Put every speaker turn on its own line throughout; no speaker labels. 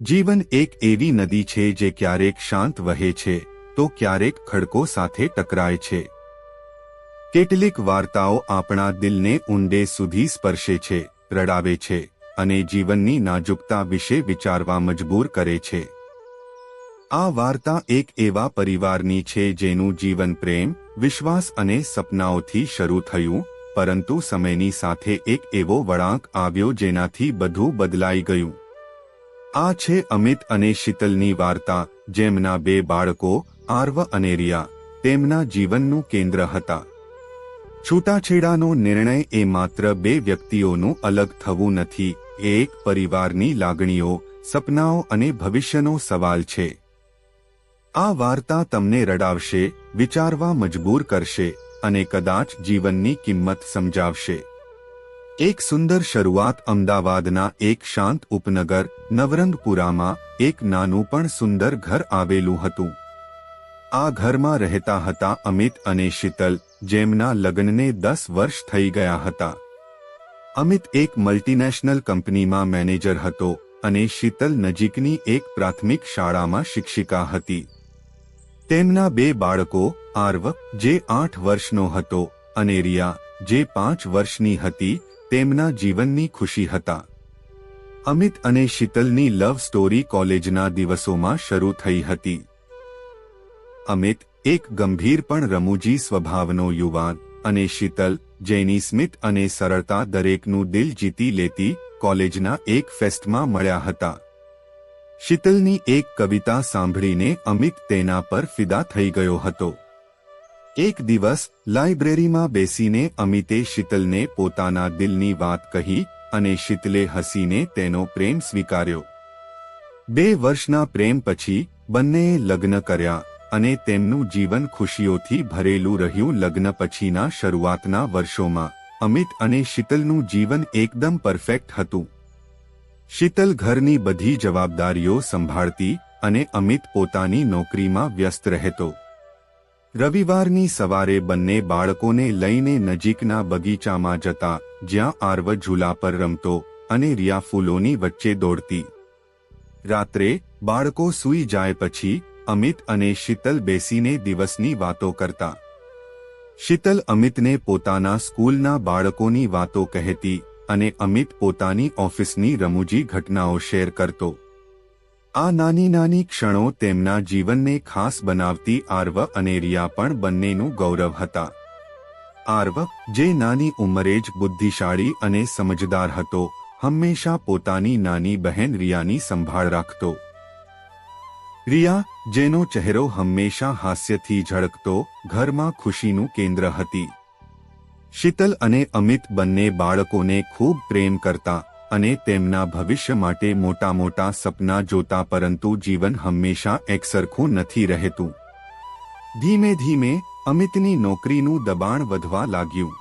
જીવન એક એવી નદી છે જે ક્યારેક શાંત વહે છે, તો ક્યારેક ખડકો સાથે ટકરાય છે. કેટલીક વાર્તાઓ આપણા દિલને ઊંડે સુધી સ્પર્શે છે, રડાવે છે, અને જીવનની નાજુકતા વિશે વિચારવા મજબૂર કરે છે. આ વાર્તા એક એવા પરિવારની છે જેનું જીવન પ્રેમ, વિશ્વાસ અને સપનાઓથી શરૂ થયું, પરંતુ સમયની સાથે એક એવો વળાંક આવ્યો જેનાથી બધું બદલાઈ ગયું. આ છે અમિત અને શીતલની વાર્તા, જેમના બે બાળકો, આર્વ અને રિયા, તેમના જીવનનું કેન્દ્ર હતા. છૂટાછેડાનો નિર્ણય એ માત્ર બે વ્યક્તિઓનું અલગ થવું નથી એક પરિવારની લાગણીઓ, સપનાઓ અને ભવિષ્યનો સવાલ છે. આ વાર્તા તમને રડાવશે, વિચારવા મજબૂર કરશે, અને કદાચ જીવનની કિંમત સમજાવશે. એક સુંદર શરૂઆત અમદાવાદના એક શાંત ઉપનગર, નવરંગપુરામાં, એક નાનું પણ સુંદર ઘર આવેલું હતું. આ ઘરમાં રહેતા હતા અમિત અને શીતલ, જેમના લગ્નને દસ વર્ષ થઈ ગયા હતા. અમિત એક મલ્ટીનેશનલ કંપનીમાં મેનેજર હતો અને શીતલ નજીકની એક પ્રાથમિક શાળામાં શિક્ષિકા હતી. તેમના બે બાળકો, આર્વ, જે આઠ વર્ષનો હતો, અને રિયા, જે પાંચ વર્ષની હતી તેમના જીવનની ખુશી હતા. અમિત અને શીતલની લવ સ્ટોરી કોલેજના દિવસોમાં શરૂ થઈ હતી. અમિત એક ગંભીર પણ રમૂજી સ્વભાવનો યુવાન અને શીતલ, જેની સ્મિત અને સરળતા દરેકનું દિલ જીતી લેતી કોલેજના એક ફેસ્ટમાં મળ્યા હતા. શીતલની એક કવિતા સાંભળીને અમિત તેના પર ફિદા થઈ ગયો હતો. એક દિવસ, લાઇબ્રેરીમાં બેસીને અમિતે શીતલને પોતાના દિલની વાત કહી અને શીતલે હસીને તેનો પ્રેમ સ્વીકાર્યો. બે વર્ષના પ્રેમ પછી બંનેએ લગ્ન કર્યા અને તેમનું જીવન ખુશીઓથી ભરેલું રહ્યું લગ્ન પછીના શરૂઆતના વર્ષોમાં. અમિત અને શીતલનું જીવન એકદમ પરફેક્ટ હતું. શીતલ ઘરની બધી જવાબદારીઓ સંભાળતી અને અમિત પોતાની નોકરીમાં વ્યસ્ત રહેતો. રવિવારની સવારે બંને બાળકોને લઈને નજીકના બગીચામાં જતા, જ્યાં આર્વ ઝૂલા પર રમતો અને રિયા ફૂલોની વચ્ચે દોડતી. રાત્રે, બાળકો સૂઈ જાય પછી, અમિત અને શીતલ બેસીને દિવસની વાતો કરતા. શીતલ અમિતને પોતાના સ્કૂલના બાળકોની વાતો કહેતી અને અમિત પોતાની ઓફિસની રમૂજી ઘટનાઓ શેર કરતો. આ નાની નાની ક્ષણો તેમના જીવનને ખાસ બનાવતી આર્વ અને રિયા પણ બંનેનું ગૌરવ હતા. આર્વ, જે નાની ઉંમરે જ બુદ્ધિશાળી અને સમજદાર હતો, હંમેશા પોતાની નાની બહેન રિયાની સંભાળ રાખતો. રિયા, જેનો ચહેરો હંમેશા હાસ્યથી ઝળકતો, ઘરમાં ખુશીનું કેન્દ્ર હતી. શીતલ અને અમિત બંને બાળકોને ખૂબ પ્રેમ કરતા અને તેમના ભવિષ્ય માટે મોટા મોટા સપના જોતા પરંતુ જીવન હંમેશા એકસરખું નથી રહેતું. ધીમે ધીમે અમિતની નોકરીનું દબાણ વધવા લાગ્યું.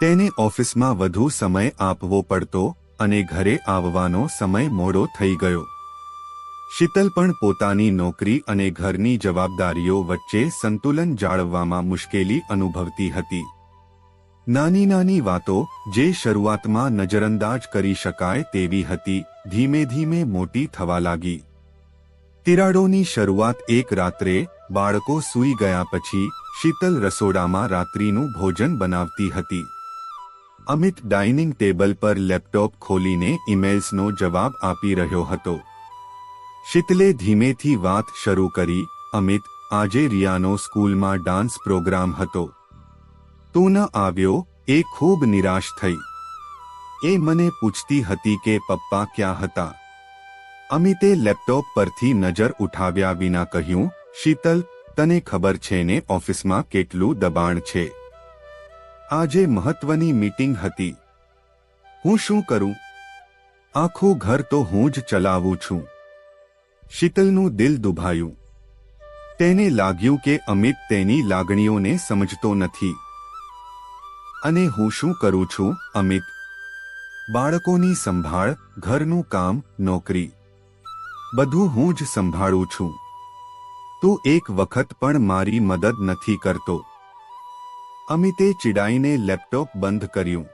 તેને ઓફિસમાં વધુ સમય આપવો પડતો અને ઘરે આવવાનો સમય મોડો થઈ ગયો. શીતલ પણ પોતાની નોકરી અને ઘરની જવાબદારીઓ વચ્ચે સંતુલન જાળવવામાં મુશ્કેલી અનુભવતી હતી. નાની નાની વાતો જે શરૂઆતમાં નજરઅંદાજ કરી શકાય તેવી હતી, ધીમે ધીમે મોટી થવા લાગી. તિરાડોની શરૂઆત એક રાત્રે બાળકો સૂઈ ગયા પછી શીતલ રસોડામાં રાત્રિનું ભોજન બનાવતી હતી. અમિત ડાઇનિંગ ટેબલ પર લેપટોપ ખોલીને ઇમેલ્સનો જવાબ આપી રહ્યો હતો. શીતલે ધીમેથી વાત શરૂ કરી, અમિત, આજે રિયાનો સ્કૂલમાં ડાન્સ પ્રોગ્રામ હતો. તું ન આવ્યો એ ખૂબ નિરાશ થઈ. એ મને પૂછતી હતી કે પપ્પા ક્યાં હતા? અમિતે લેપટોપ પરથી નજર ઉઠાવ્યા વિના કહ્યું, શીતલ, તને ખબર છે ને ઓફિસમાં કેટલું દબાણ છે? આજે મહત્વની મીટિંગ હતી. હું શું કરું? આખું ઘર તો હું જ ચલાવું છું. શીતલનું દિલ દુભાયું. તેને લાગ્યું કે અમિત તેની લાગણીઓને સમજતો નથી. અને હું શું કરું છું, અમિત? બાળકોની સંભાળ, ઘરનું કામ, નોકરી. બધું હું જ સંભાળું છું. તું એક વખત પણ મારી મદદ નથી કરતો. અમિતે ચિડાઈને લેપટોપ બંધ કર્યું.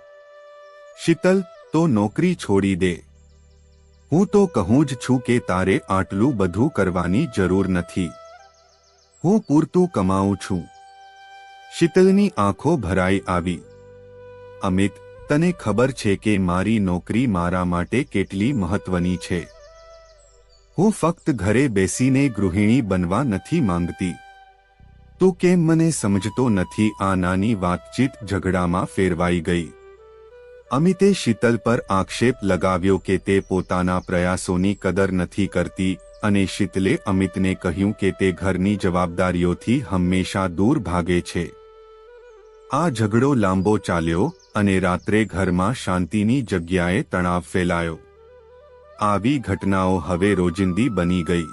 શીતલ, તો નોકરી છોડી દે. હું તો કહું જ છું કે તારે આટલું બધું કરવાની જરૂર નથી. હું પૂરતું કમાઉં છું. શીતલની આંખો ભરાઈ આવી. અમિત, તને ખબર છે કે મારી નોકરી મારા માટે કેટલી મહત્વની છે. હું ફક્ત ઘરે બેસીને ગૃહિણી બનવા નથી માંગતી. તું કેમ મને સમજતો નથી આ નાની વાતચીત ઝઘડામાં ફેરવાઈ ગઈ. અમિતે શીતલ પર આક્ષેપ લગાવ્યો કે તે પોતાના પ્રયાસોની કદર નથી કરતી અને શીતલે અમિતને કહ્યું કે તે ઘરની જવાબદારીઓથી હંમેશા દૂર ભાગે છે. આ ઝઘડો લાંબો ચાલ્યો અને રાત્રે ઘરમાં શાંતિની જગ્યાએ તણાવ ફેલાયો. આવી ઘટનાઓ હવે રોજિંદી બની ગઈ.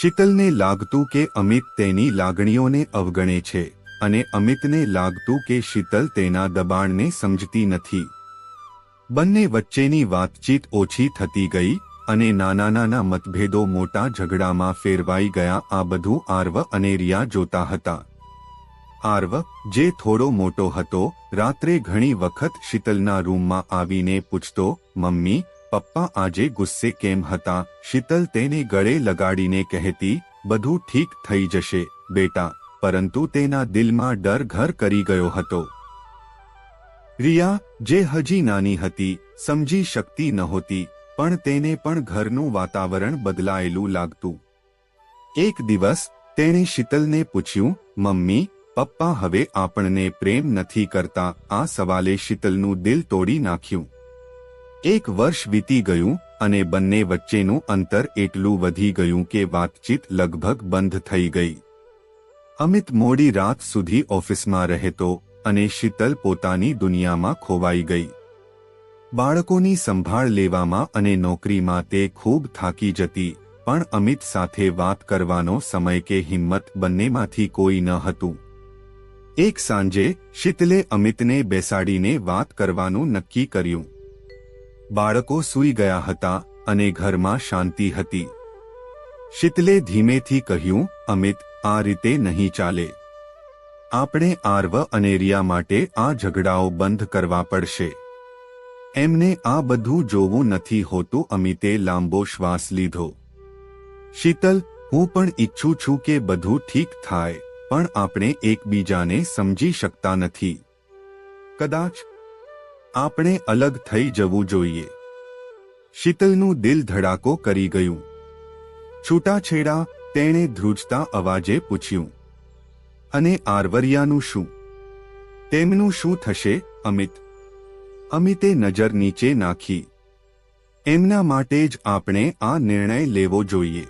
શીતલને લાગતું કે અમિત તેની લાગણીઓને અવગણે છે અને અમિતને લાગતું કે શીતલ તેના દબાણને સમજતી નથી. બંને વચ્ચેની વાતચીત ઓછી થતી ગઈ અને નાના નાના મતભેદો મોટા ઝઘડામાં ફેરવાઈ ગયા આ બધું આર્વ અને રિયા જોતા હતા. આર્વ, જે થોડો મોટો હતો, રાત્રે ઘણી વખત શીતલના રૂમમાં આવીને પૂછતો, મમ્મી, પપ્પા આજે ગુસ્સે કેમ હતા? શીતલ તેને ગળે લગાડીને કહેતી, બધું ઠીક થઈ જશે, બેટા. પરંતુ તેના દિલમાં ડર ઘર કરી ગયો હતો. રિયા, જે હજી નાની હતી, સમજી શકતી નહોતી, પણ તેને પણ ઘરનું વાતાવરણ બદલાયેલું લાગતું. એક દિવસ, તેણે શીતલને પૂછ્યું, મમ્મી પપ્પા, હવે આપણને પ્રેમ નથી કરતા. આ સવાલે શીતલનું દિલ તોડી નાખ્યું. એક વર્ષ વીતી ગયું અને બંને વચ્ચેનું અંતર એટલું વધી ગયું કે વાતચીત લગભગ બંધ થઈ ગઈ. અમિત મોડી રાત સુધી ઓફિસમાં રહેતો અને શીતલ પોતાની દુનિયામાં ખોવાઈ ગઈ. બાળકોની સંભાળ લેવામાં અને નોકરીમાં તે ખૂબ થાકી જતી, પણ અમિત સાથે વાત કરવાનો સમય કે હિંમત બંનેમાંથી કોઈ ન હતું. એક સાંજે શીતલે અમિતને બેસાડીને વાત કરવાનું નક્કી કર્યું. બાળકો સૂઈ ગયા હતા અને ઘરમાં શાંતિ હતી. શીતલે ધીમેથી કહ્યું, અમિત, આ રીતે નહીં ચાલે. આપણે આર્વ અને રિયા માટે આ ઝઘડાઓ બંધ કરવા પડશે. એમને આ બધું જોવું નથી હોતું. અમિતે લાંબો શ્વાસ લીધો. શીતલ, હું પણ ઈચ્છું છું કે બધું ઠીક થાય. પણ આપણે એકબીજાને સમજી શકતા નથી. કદાચ આપણે અલગ થઈ જવું જોઈએ. શીતલનું દિલ ધડાકો કરી ગયું. છૂટાછેડા તેણે ધ્રુજતા અવાજે પૂછ્યું, અને આરવરિયાનું શું? તેમનું શું થશે, અમિત? અમિતે નજર નીચે નાખી. એમના માટે જ આપણે આ નિર્ણય લેવો જોઈએ.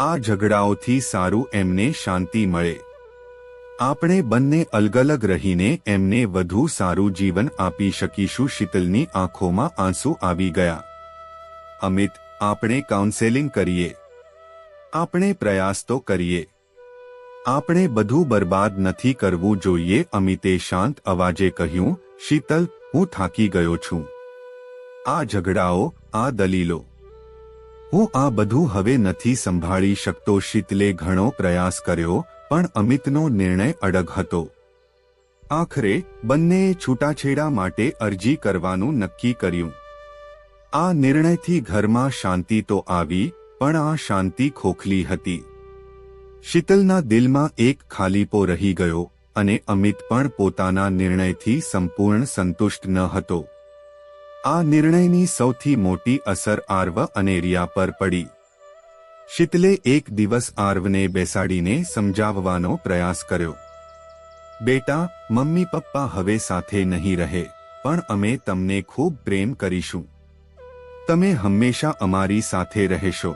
આ ઝઘડાઓથી સારું એમને શાંતિ મળે. આપણે બંને અલગ અલગ રહીને એમને વધુ સારું જીવન આપી શકીશું. શીતલની આંખોમાં આંસુ આવી ગયા. અમિત, આપણે કાઉન્સેલિંગ કરીએ. આપણે પ્રયાસ તો કરીએ. આપણે બધું બરબાદ નથી કરવું જોઈએ. અમિતે શાંત અવાજે કહ્યું, શીતલ, હું થાકી ગયો છું. આ ઝઘડાઓ, આ દલીલો હું આ બધું હવે નથી સંભાળી શકતો. શીતલે ઘણો પ્રયાસ કર્યો, પણ અમિતનો નિર્ણય અડગ હતો. આખરે બંનેએ છૂટાછેડા માટે અરજી કરવાનું નક્કી કર્યું. આ નિર્ણયથી ઘરમાં શાંતિ તો આવી, પણ આ શાંતિ ખોખલી હતી. શીતલના દિલમાં એક ખાલીપો રહી ગયો, અને અમિત પણ પોતાના નિર્ણયથી સંપૂર્ણ સંતુષ્ટ ન હતો. આ નિર્ણયની સૌથી મોટી અસર આર્વ અને રિયા પર પડી. શીતલે એક દિવસ આર્વને બેસાડીને સમજાવવાનો પ્રયાસ કર્યો. બેટા, મમ્મી પપ્પા હવે સાથે નહીં રહે, પણ અમે તમને ખૂબ પ્રેમ કરીશું. તમે હંમેશા અમારી સાથે રહેશો.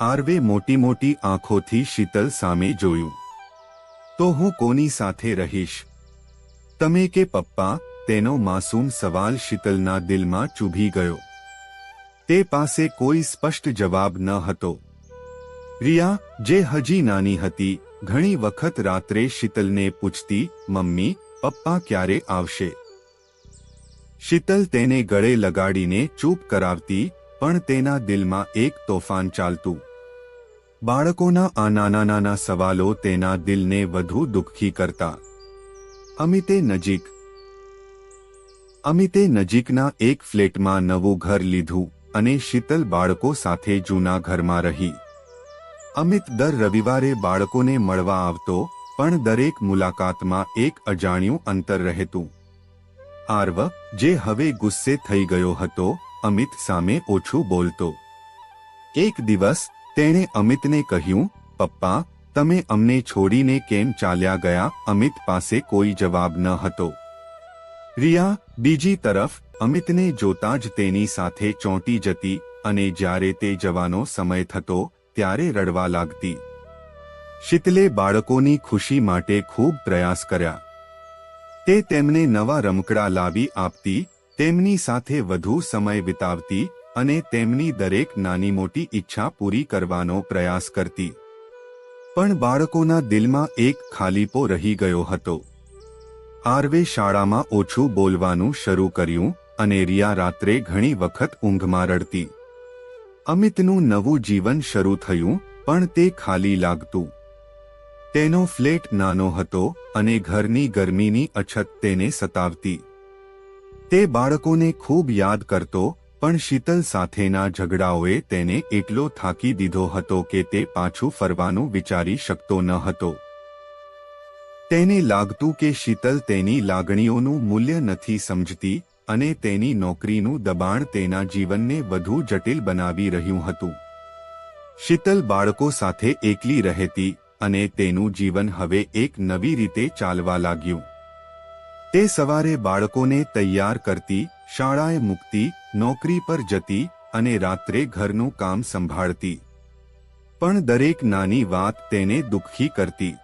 આર્વે મોટી મોટી આંખોથી શીતલ સામે જોયું. તો હું કોની સાથે રહીશ? તમે કે પપ્પા? તેનો માસૂમ સવાલ શીતલના દિલમાં ચૂભી ગયો. તે પાસે કોઈ સ્પષ્ટ જવાબ ન હતો. રિયા, જે હજી નાની હતી, ઘણી વખત રાત્રે શીતલને પૂછતી, મમ્મી, પપ્પા ક્યારે આવશે શીતલ તેને ગળે લગાડીને ચૂપ કરાવતી, પણ તેના દિલમાં એક તોફાન ચાલતું. બાળકોના આ નાના નાના સવાલો તેના દિલને વધુ દુઃખી કરતા. અમિતે નજીક અમિતે નજીકના એક ફ્લેટમાં નવું ઘર લીધું અને શીતલ બાળકો સાથે જૂના ઘરમાં રહી. અમિત દર રવિવારે બાળકોને મળવા આવતો, પણ દરેક મુલાકાતમાં એક અજાણ્યું અંતર રહેતું. આર્વ, જે હવે ગુસ્સે થઈ ગયો હતો, અમિત સામે ઓછું બોલતો. એક દિવસ, તેણે અમિતને કહ્યું, પપ્પા, તમે અમને છોડીને કેમ ચાલ્યા ગયા? અમિત પાસે કોઈ જવાબ ન હતો. રિયા, બીજી તરફ, અમિતને જોતા જ તેની સાથે ચોંટી જતી અને જ્યારે તે જવાનો સમય થતો ત્યારે રડવા લાગતી. શીતલે બાળકોની ખુશી માટે ખૂબ પ્રયાસ કર્યા. તે તેમને નવા રમકડા લાવી આપતી, તેમની સાથે વધુ સમય વિતાવતી અને તેમની દરેક નાની મોટી ઈચ્છા પૂરી કરવાનો પ્રયાસ કરતી. પણ બાળકોના દિલમાં એક ખાલીપો રહી ગયો હતો. આરવે શાળામાં ઓછું બોલવાનું શરૂ કર્યું અને રિયા રાત્રે ઘણી વખત ઊંઘમાં રડતી. અમિતનું નવું જીવન શરૂ થયું, પણ તે ખાલી લાગતું. તેનો ફ્લેટ નાનો હતો અને ઘરની ગરમીની અછત તેને સતાવતી. તે બાળકોને ખૂબ યાદ કરતો, પણ શીતલ સાથેના ઝઘડાઓએ તેને એટલો થાકી દીધો હતો કે તે પાછું ફરવાનું વિચારી શકતો ન હતો. તેને લાગતું કે શીતલ તેની લાગણીઓનું મૂલ્ય નથી સમજતી અને તેની નોકરીનું દબાણ તેના જીવનને વધુ જટિલ બનાવી રહ્યું હતું. શીતલ બાળકો સાથે એકલી રહેતી અને તેનું જીવન હવે એક નવી રીતે ચાલવા લાગ્યું. તે સવારે બાળકોને તૈયાર કરતી, શાળાએ મૂકતી, નોકરી પર જતી અને રાત્રે ઘરનું કામ સંભાળતી. પણ દરેક નાની વાત તેને દુઃખી કરતી.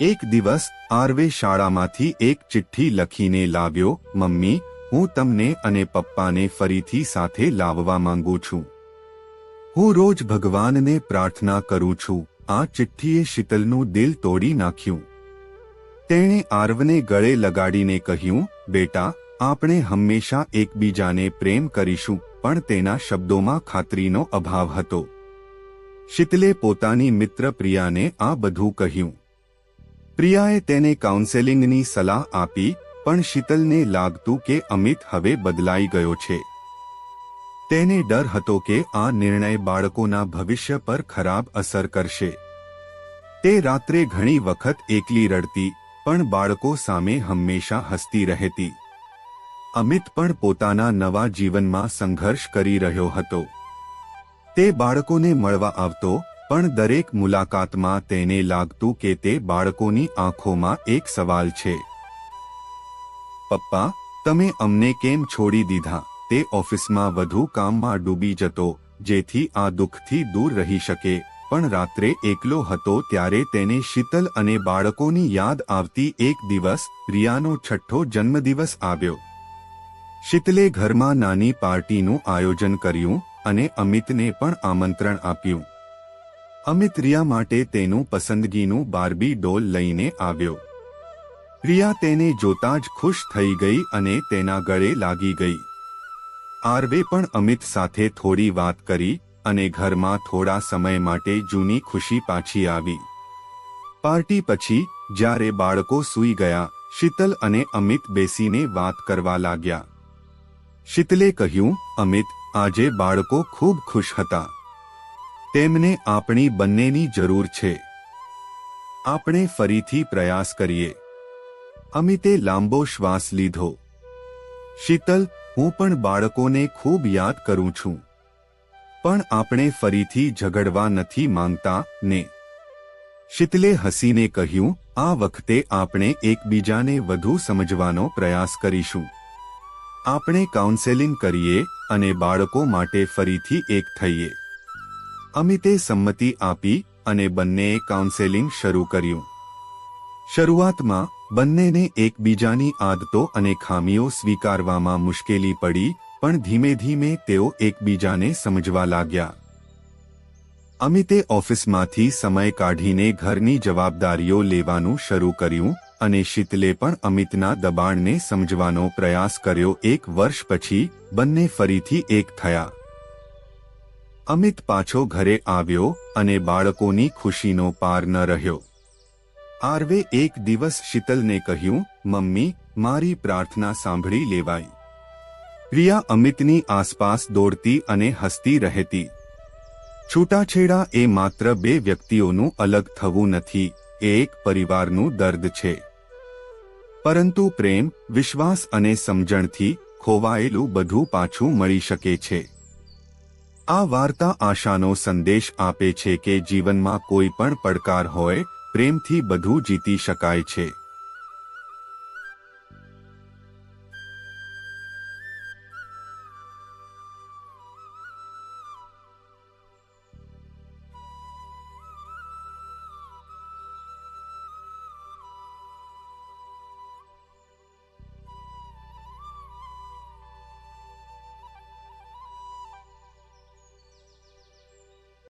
એક દિવસ આરવે શાળામાંથી એક ચિઠ્ઠી લખીને લાવ્યો, મમ્મી, હું તમને અને પપ્પાને ફરીથી સાથે લાવવા માંગુ છું. હું રોજ ભગવાનને પ્રાર્થના કરું છું. આ ચિઠ્ઠીએ શીતલનું દિલ તોડી નાખ્યું. તેણે આરવને ગળે લગાડીને કહ્યું, બેટા, આપણે હંમેશા એકબીજાને પ્રેમ કરીશું, પણ તેના શબ્દોમાં ખાતરીનો અભાવ હતો. શીતલે પોતાની મિત્ર પ્રિયાને આ બધું કહ્યું. પ્રિયાએ તેને કાઉન્સેલિંગની સલાહ આપી, પણ શીતલને લાગતું કે અમિત હવે બદલાઈ ગયો છે. તેને ડર હતો કે આ નિર્ણય બાળકોના ભવિષ્ય પર ખરાબ અસર કરશે. તે રાત્રે ઘણી વખત એકલી રડતી, પણ બાળકો સામે હંમેશા હસતી રહેતી. અમિત પણ પોતાના નવા જીવનમાં સંઘર્ષ કરી રહ્યો હતો. તે બાળકોને મળવા આવતો પણ દરેક મુલાકાતમાં તેને લાગતું કે તે બાળકોની આંખોમાં એક સવાલ છે. પપ્પા, તમે અમને કેમ છોડી દીધા? તે ઓફિસમાં વધુ કામમાં ડૂબી જતો, જેથી આ દુઃખથી દૂર રહી શકે. પણ રાત્રે એકલો હતો ત્યારે તેને શીતલ અને બાળકોની યાદ આવતી એક દિવસ રિયાનો છઠ્ઠો જન્મદિવસ આવ્યો. શીતલે ઘરમાં નાની પાર્ટીનું આયોજન કર્યું અને અમિતને પણ આમંત્રણ આપ્યું. અમિત રિયા માટે તેનું પસંદગીનું બાર્બી ડોલ લઈને આવ્યો. રિયા તેને જોતા જ ખુશ થઈ ગઈ અને તેના ગળે લાગી ગઈ. આરવે પણ અમિત સાથે થોડી વાત કરી અને ઘરમાં થોડા સમય માટે જૂની ખુશી પાછી આવી. પાર્ટી પછી, જ્યારે બાળકો સૂઈ ગયા, શીતલ અને અમિત બેસીને વાત કરવા લાગ્યા. શીતલે કહ્યું, અમિત, આજે બાળકો ખૂબ ખુશ હતા. તેમને આપણી બંનેની જરૂર છે. આપણે ફરીથી પ્રયાસ કરીએ. અમિતે લાંબો શ્વાસ લીધો. શીતલ, હું પણ બાળકોને ખૂબ યાદ કરું છું. પણ આપણે ફરીથી ઝઘડવા નથી માંગતા ને. શીતલે હસીને કહ્યું, આ વખતે આપણે એકબીજાને વધુ સમજવાનો પ્રયાસ કરીશું. આપણે કાઉન્સેલિંગ કરીએ અને બાળકો માટે ફરીથી એક થઈએ. અમિતે સંમતિ આપી અને બંનેએ કાઉન્સેલિંગ શરૂ કર્યું. શરૂઆતમાં, બંનેને એકબીજાની આદતો અને ખામીઓ સ્વીકારવામાં મુશ્કેલી પડી, પણ ધીમે ધીમે તેઓ એકબીજાને સમજવા લાગ્યા. અમિતે ઓફિસમાંથી સમય કાઢીને ઘરની જવાબદારીઓ લેવાનું શરૂ કર્યું અને શીતલે પણ અમિતના દબાણને સમજવાનો પ્રયાસ કર્યો. એક વર્ષ પછી, બંને ફરીથી એક થયા. અમિત પાછો ઘરે આવ્યો અને બાળકોની ખુશીનો પાર ન રહ્યો. આરવે એક દિવસ શીતલને કહ્યું, મમ્મી, મારી પ્રાર્થના સાંભળી લેવાઈ પ્રિયા અમિતની આસપાસ દોડતી અને હસતી રહેતી. છૂટાછેડા એ માત્ર બે વ્યક્તિઓનું અલગ થવું નથી, એ એક પરિવારનું દર્દ છે. પરંતુ પ્રેમ, વિશ્વાસ અને સમજણથી ખોવાયેલું બધું પાછું મળી શકે છે. આ વાર્તા આશાનો સંદેશ આપે છે કે જીવનમાં કોઈ પણ પડકાર હોય, પ્રેમથી બધું જીતી શકાય છે.